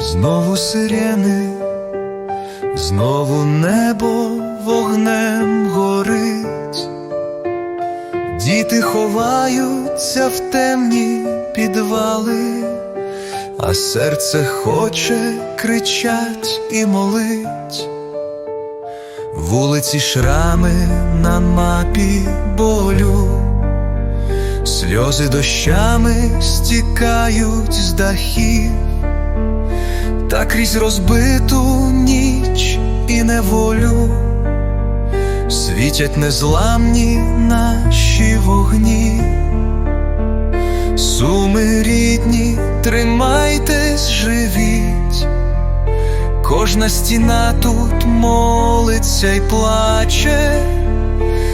Знову сирени, знову небо вогнем горить, діти ховаються в темні підвали, а серце хоче кричать і молить. Вулиці шрами на мапі болю, сльози дощами стікають з дахів, та крізь розбиту ніч і неволю світять незламні наші вогні. Суми рідні, тримайтесь, живіть. Кожна стіна тут молиться й плаче,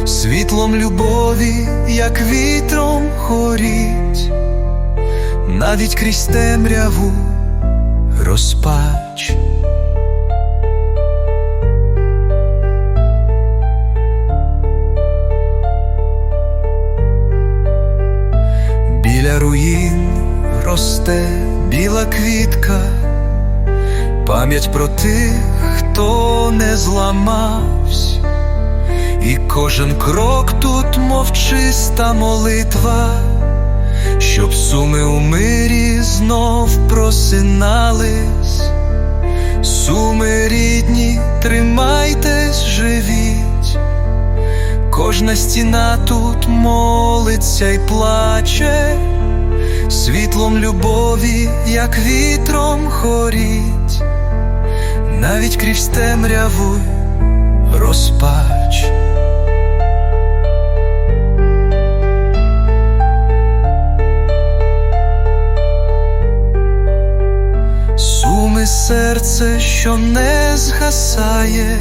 світлом любові, як вітром хоріть, навіть крізь темряву розпач. Біля руїн росте біла квітка. Пам'ять про тих, хто не зламався, і кожен крок тут мовчиста молитва, щоб суми у мирі знов просинались. Суми рідні, тримайтесь, живіть, кожна стіна тут молиться й плаче, світлом любові, як вітром хоріть навіть крізь темряву розпач. Серце, що не згасає,